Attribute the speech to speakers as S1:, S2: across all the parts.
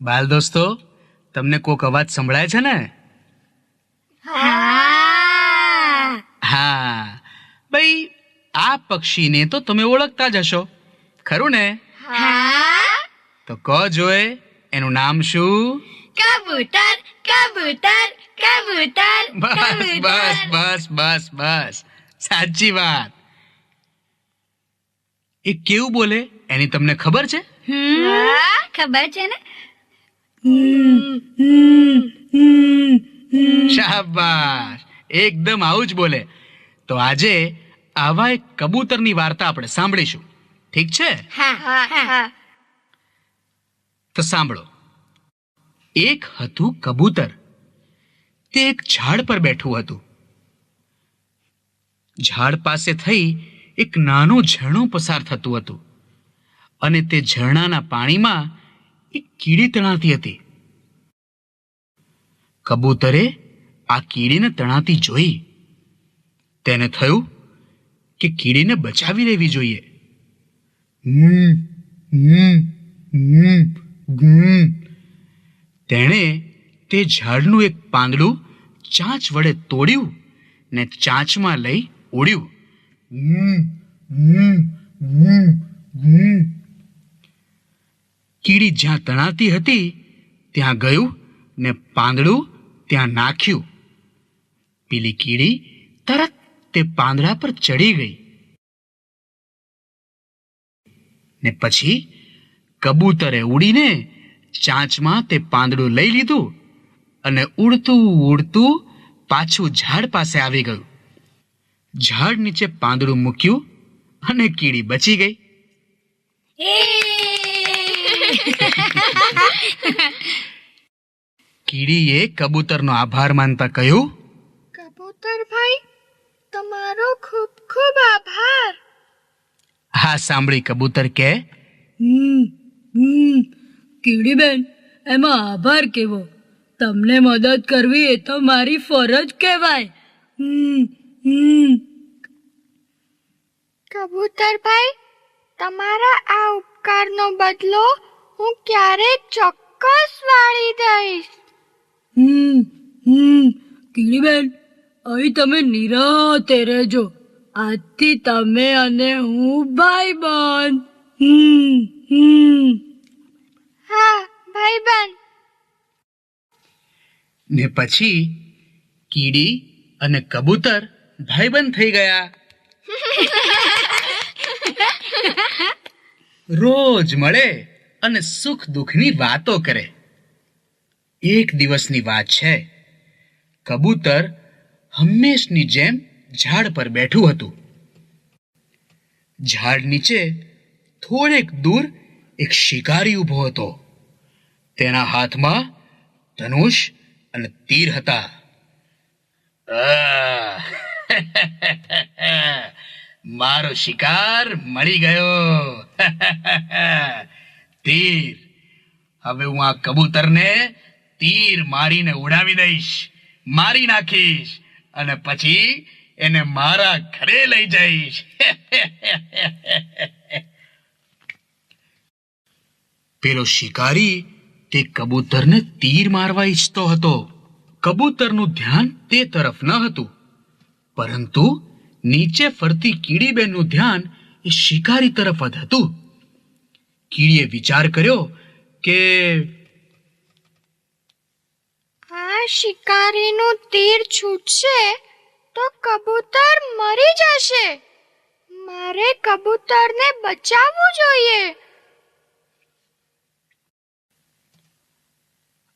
S1: બાલ દોસ્તો તમને કોક અવાજ સંભળાય છે ને? હા. ભાઈ આ પક્ષીને તો તમે ઓળખતા જ હશો. ખરું ને? તો ક જોએ એનું નામ શું?
S2: કબૂતર કબૂતર કબૂતર
S1: બસ બસ બસ બસ બસ. સાચી વાત. એ કેવું બોલે? એની તમને ખબર છે?
S2: ખબર છે ને?
S1: શાબાશ. એકદમ આવું જ બોલે. તો આજે આવા એક કબૂતરની વાર્તા આપણે સાંભળીશું. ઠીક છે? તો સાંભળો. એક હતું કબૂતર. તે એક ઝાડ પર બેઠું હતું. ઝાડ પાસે થઈ એક નાનો ઝરણું પસાર થતું હતું. અને તે ઝરણાના પાણીમાં એક કીડી તણાતી હતી. કબૂતરે આ કીડીને તણાતી જોઈ. તેને થયું કે કીડીને બચાવી લેવી જોઈએ. તેણે તે ઝાડનું એક પાંદડું ચાંચ વડે તોડ્યું ને ચાંચમાં લઈ હમ કીડી જ્યાં તણાતી હતી, ત્યાં ગયું ને પાંદડું ત્યાં નાખ્યું. પેલી કીડી તરત તે પાંદડા પર ચડી ગઈ. ને પછી કબૂતરે ઉડીને ચાંચમાં તે પાંદડું લઈ લીધું અને ઉડતું ઉડતું પાછું ઝાડ પાસે આવી ગયું. ઝાડ નીચે પાંદડું મૂક્યું અને કીડી બચી ગઈ. કીડીએ કબૂતરનો આભાર માનતા કહ્યું
S2: કબૂતર ભાઈ તમારો ખૂબ ખૂબ આભાર.
S1: હા સાંભળી કબૂતર કે
S3: હમ હમ કીડીબેન એમાં આભાર કેવો? તમને મદદ કરવી એ તો મારી ફરજ કહેવાય. હમ હમ.
S2: કબૂતરભાઈ તમારા આ ઉપકારનો બદલો હું ક્યારેક ચોક્કસ વાળી દઈશ.
S3: હમ હમ કીડીબેન અહીં તમે નિરાતે રહેજો. આજથી તમે અને હું ભાઈ બન હમ હમ.
S2: હા ભાઈ બન
S1: ને પછી કીડી અને કબૂતર ભાઈબંધ થઈ ગયા. રોજ મળે અને સુખ દુઃખની વાતો કરે. એક દિવસની વાત છે. કબૂતર હંમેશની જેમ ઝાડ પર બેઠું હતું. ઝાડ નીચે થોડેક દૂર એક શિકારી ઊભો હતો. તેના હાથમાં ધનુષ અને તીર હતા! મારો શિકાર મળી ગયો. તીર. હવે હું આ કબૂતરને તીર મારીને ઉડાવી દઈશ, મારી નાખીશ અને પછી એને મારા ઘરે લઈ જઈશ. પેલો શિકારી તે કબૂતરને તીર મારવા ઈચ્છતો હતો. કબૂતરનું ધ્યાન તે તરફ ન હતું. પરંતુ નીચે ફરતી કીડીબેનનું ધ્યાન એ શિકારી તરફ જ હતું કીડીએ વિચાર કર્યો કે
S2: આ શિકારીનું તીર છૂટશે તો કબૂતર મરી જશે. મારે કબૂતરને બચાવવું જોઈએ.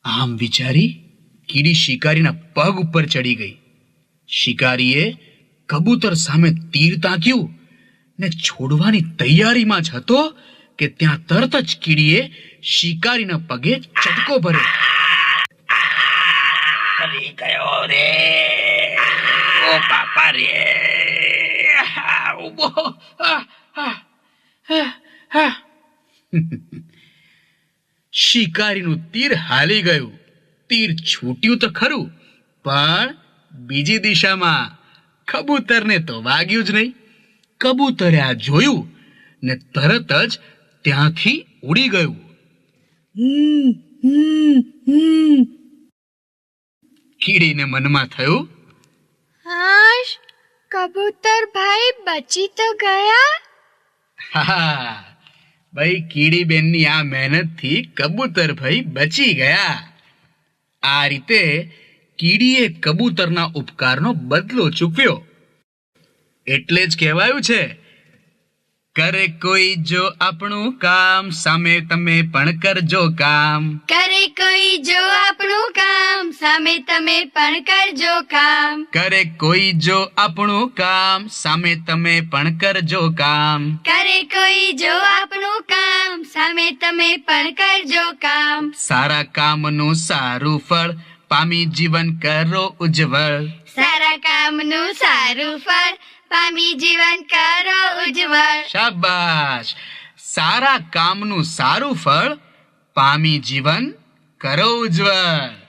S1: આમ વિચારી કીડી શિકારીના પગ ઉપર ચડી ગઈ. શિકારીએ કબૂતર સામે તીર તાક્યું ને છોડવાની તૈયારીમાં જ હતો કે ત્યાં તરત જ કીડીએ શિકારીના પગે ચટકો ભર્યો. આવી ગયો રે. ઓ બાપા રે. ઊભો. શિકારીનું તીર હાલી ગયું. તીર છૂટ્યું તો ખરું પણ બીજી દિશામાં કબૂતરને તો વાગ્યું જ નહીં. કબૂતરે આ જોયું ને તરત જ ત્યાંથી ઉડી ગયું. કીડીને મનમાં થયું
S4: હાશ કબૂતર ભાઈ બચી તો ગયા?
S1: હા ભાઈ કીડી બેનની આ મહેનતથી કબૂતર ભાઈ બચી ગયા. આ રીતે કીડીએ કબૂતરના ઉપકારનો બદલો ચૂકવ્યો. એટલે જ કહેવાયું છે કરે કોઈ જો આપણું કામ સામે તમે પણ કરજો કામ.
S4: કરે કોઈ જો આપણું કામ સામે તમે પણ કરજો કામ.
S1: કરે કોઈ જો આપણું કામ સામે તમે પણ કરજો કામ.
S4: કરે કોઈ જો આપણું કામ સામે તમે પણ કરજો કામ.
S1: સારા કામનું સારું ફળ પામી જીવન કરો ઉજ્જવળ.
S4: સારા કામનું સારું ફળ પામી જીવન કરો ઉજ્જવળ.
S1: શાબાશ. સારા કામનું સારું ફળ પામી જીવન કરો ઉજ્જવળ.